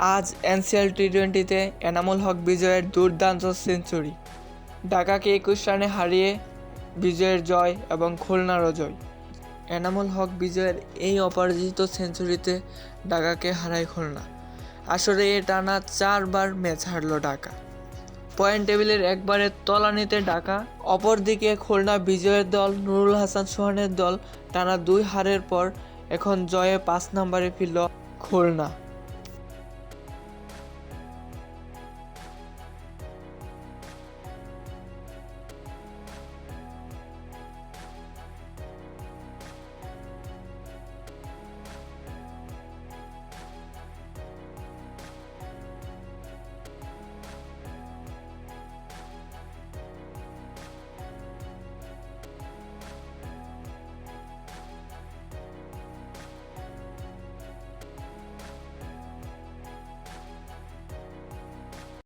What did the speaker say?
আজ এনসিএল টি টোয়েন্টিতে এনামুল হক বিজয়ের দুর্দান্ত সেঞ্চুরি। ঢাকাকে একুশ রানে হারিয়ে বিজয়ের জয় এবং খুলনারও জয়। এনামুল হক বিজয়ের এই অপরাজিত সেঞ্চুরিতে ঢাকাকে হারায় খুলনা। আসলে এ টানা চারবার ম্যাচ হারল ঢাকা। পয়েন্ট টেবিলের একবারে তলানিতে ঢাকা, অপরদিকে খুলনা বিজয়ের দল, নুরুল হাসান সোহানের দল টানা দুই হারের পর এখন জয়ে পাঁচ নম্বরে ফিরল খুলনা।